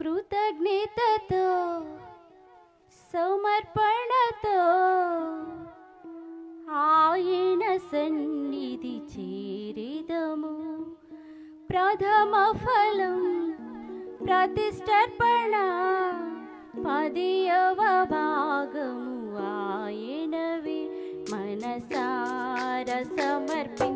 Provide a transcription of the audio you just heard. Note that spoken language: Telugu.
కృతజ్ఞతతో సమర్పణతో ఆయన సన్నిధి చేరిదము. ప్రథమ ఫలం ప్రతిష్టర్పణ పదియవ భాగము ఆయనవి. మనసార సమర్పి